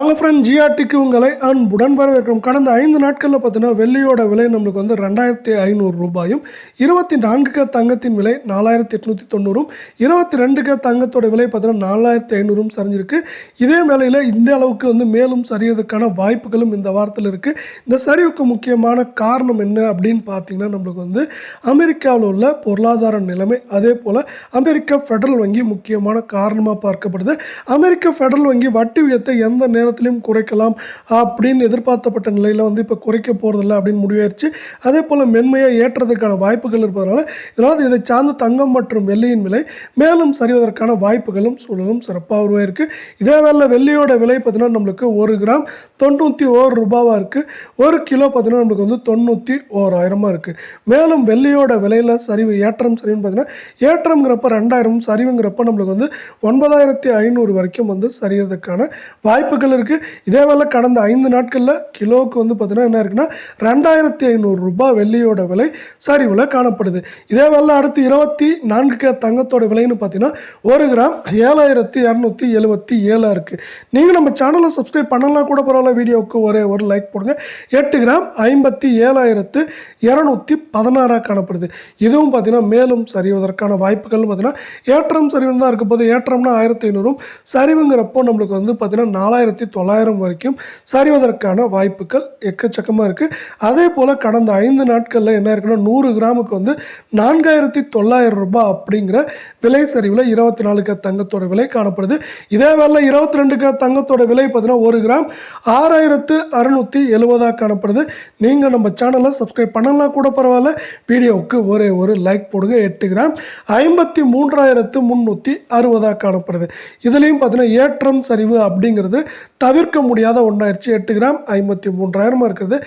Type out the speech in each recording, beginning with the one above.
Hello friend ஜிஆர்டிக்கு உங்களை அன்புடன் வரவேற்கிறோம். கடந்த ஐந்து நாட்களில் பார்த்தீங்கன்னா வெள்ளியோட விலை நம்மளுக்கு வந்து ரெண்டாயிரத்தி ஐநூறு ரூபாயும் இருபத்தி நான்குக்கு தங்கத்தின் விலை நாலாயிரத்தி எட்நூற்றி தொண்ணூறும் இருபத்தி ரெண்டுக்கு தங்கத்தோட விலை பார்த்தீங்கன்னா நாலாயிரத்தி ஐநூறும் சரிஞ்சிருக்கு. இதே வேளையில் இந்த அளவுக்கு வந்து மேலும் சரியதுக்கான வாய்ப்புகளும் இந்த வாரத்தில் இருக்குது இந்த சரிவுக்கு முக்கியமான காரணம் என்ன அப்படின்னு பார்த்தீங்கன்னா நம்மளுக்கு வந்து அமெரிக்காவில் உள்ள பொருளாதார நிலைமை அதே போல் அமெரிக்க ஃபெடரல் வங்கி முக்கியமான காரணமாக பார்க்கப்படுது. அமெரிக்க ஃபெடரல் வங்கி வட்டி விகிதத்தை எந்த நேரம் நேரத்திலையும் குறைக்கலாம் அப்படின்னு எதிர்பார்த்தப்பட்ட நிலையில் வந்து இப்போ குறைக்க போகிறதில்ல அப்படின்னு முடிவாயிருச்சு அதே போல் மென்மையாக ஏற்றதுக்கான வாய்ப்புகள் இருப்பதனால இதனால் இதை சார்ந்த தங்கம் மற்றும் வெள்ளியின் விலை மேலும் சரிவதற்கான வாய்ப்புகளும் சூழலும் சிறப்பாக உருவாயிருக்கு. இதே வேலை வெள்ளியோட விலை பார்த்தீங்கன்னா நம்மளுக்கு ஒரு கிராம் தொண்ணூற்றி ஓரு ரூபாவாக இருக்குது ஒரு கிலோ பார்த்தீங்கன்னா நம்மளுக்கு வந்து தொண்ணூற்றி ஓராயிரமாக இருக்குது மேலும் வெள்ளியோட விலையில் சரிவு ஏற்றம் சரிவுன்னு பார்த்தீங்கன்னா ஏற்றம்ங்கிறப்ப ரெண்டாயிரம் சரிவுங்கிறப்ப நம்மளுக்கு வந்து ஒன்பதாயிரத்தி ஐநூறு வரைக்கும் வந்து சரியறதுக்கான வாய்ப்புகள் இருக்குது இதே வேலை கடந்த ஐந்து நாட்களில் கிலோவுக்கு வந்து பார்த்தீங்கன்னா என்ன இருக்குன்னா ரெண்டாயிரத்தி ஐநூறுரூபா வெள்ளியோட விலை சரிவில் காணப்படுது. இதே வேலை அடுத்து இருபத்தி நான்கு கே தங்கத்தோட விலைன்னு பார்த்தீங்கன்னா ஒரு கிராம் ஏழாயிரத்தி இரநூத்தி எழுபத்தி ஏழாக இருக்குது நீங்கள் நம்ம சேனலை சப்ஸ்கிரைப் பண்ணலாம் கூட பரவாயில்ல வீடியோவுக்கு ஒரே ஒரு லைக் போடுங்க. எட்டு கிராம் ஐம்பத்தி ஏழாயிரத்து இரநூத்தி பதினாறாக காணப்படுது. இதுவும் பார்த்தீங்கன்னா மேலும் சரிவதற்கான வாய்ப்புகள் பார்த்தீங்கன்னா ஏற்றம் சரிவுன்னு தான் இருக்க போது ஏற்றம்னா ஆயிரத்தி ஐநூறும் சரிவுங்கிறப்போ நம்மளுக்கு வந்து பார்த்தீங்கன்னா நாலாயிரத்தி தொள்ளாயிரம் வரைக்கும் சரிவதற்கான வாய்ப்புகள் எக்கச்சக்கமாக இருக்குது அதே போல் கடந்த ஐந்து நாட்களில் என்ன இருக்குன்னா நூறு கிராமுக்கு வந்து நான்காயிரத்தி தொள்ளாயிரம் ரூபாய் அப்படிங்கிற விலை சரிவில் இருபத்தி நாலு தங்கத்தோட விலை காணப்படுது. இதே வேலை இருபத்தி ரெண்டு தங்கத்தோட விலை பார்த்தீங்கன்னா ஒரு கிராம் ஆறாயிரத்து அறுநூற்றி எழுபதாக காணப்படுது. நீங்கள் நம்ம சேனலை சப்ஸ்கிரைப் பண்ணலாம் கூட பரவாயில்ல. வீடியோவுக்கு ஒரே ஒரு லைக் போடுங்க. எட்டு கிராம் ஐம்பத்தி மூன்றாயிரத்து முந்நூற்றி அறுபதாக காணப்படுது. இதுலேயும் பார்த்தீங்கன்னா ஏற்றம் சரிவு அப்படிங்கிறது தவிர்க்க முடியாத ஒன்றாயிருச்சு எட்டு கிராம் ஐம்பத்தி மூன்றாயிரமாக இருக்கிறது.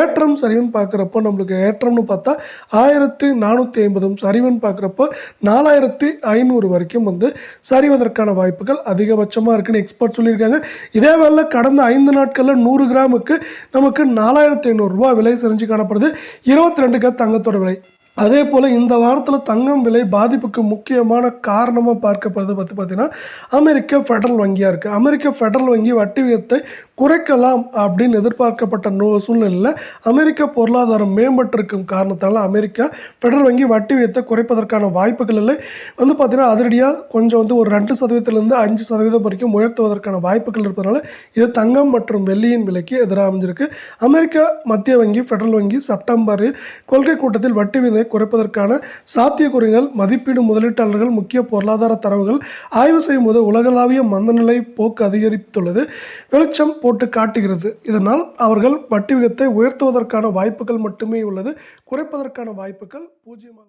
ஏற்றம் சரிவுன்னு பார்க்குறப்போ நம்மளுக்கு ஏற்றம்னு பார்த்தா ஆயிரத்து நானூற்றி ஐம்பதும் சரிவுன்னு பார்க்குறப்போ நாலாயிரத்தி ஐநூறு வரைக்கும் வந்து சரிவதற்கான வாய்ப்புகள் அதிகபட்சமாக இருக்குன்னு எக்ஸ்பர்ட் சொல்லியிருக்காங்க. இதே வேலை கடந்த ஐந்து நாட்களில் நூறு கிராமுக்கு நமக்கு நாலாயிரத்தி ஐநூறுரூவா விலை சரிஞ்சு காணப்படுது. இருபத்தி ரெண்டுக்கு தங்கத்தோட விலை. அதே போல் இந்த வாரத்தில் தங்கம் விலை பாதிப்புக்கு முக்கியமான காரணமாக பார்க்கப்படுறது பார்த்து பார்த்தீங்கன்னா அமெரிக்க ஃபெடரல் வங்கியாக இருக்குது அமெரிக்க ஃபெடரல் வங்கி வட்டி விகிதத்தை குறைக்கலாம் அப்படின்னு எதிர்பார்க்கப்பட்ட நூ சூழ்நிலையில் அமெரிக்க பொருளாதாரம் மேம்பட்டிருக்கும் காரணத்தால் அமெரிக்கா ஃபெடரல் வங்கி வட்டி வீதத்தை குறைப்பதற்கான வாய்ப்புகள் இல்லை. வந்து பார்த்திங்கன்னா அதிரடியாக கொஞ்சம் வந்து ஒரு ரெண்டு சதவீதத்திலேருந்து அஞ்சு சதவீதம் வரைக்கும் உயர்த்துவதற்கான வாய்ப்புகள் இருப்பதனால இது தங்கம் மற்றும் வெள்ளியின் விலைக்கு எதிராக அமைஞ்சிருக்கு. அமெரிக்க மத்திய வங்கி ஃபெடரல் வங்கி செப்டம்பரில் கொள்கை கூட்டத்தில் வட்டி வீதத்தை குறைப்பதற்கான சாத்தியக்குறைகள் மதிப்பீடு முதலீட்டாளர்கள் முக்கிய பொருளாதார தரவுகள் ஆய்வு செய்யும் போது உலகளாவிய மந்தநிலை போக்கு அதிகரித்துள்ளது. வெளிச்சம் போட்டு காட்டுகிறது. இதனால் அவர்கள் வட்டி விகிதத்தை உயர்த்துவதற்கான வாய்ப்புகள் மட்டுமே உள்ளது. குறைப்பதற்கான வாய்ப்புகள் பூஜ்ஜியமாக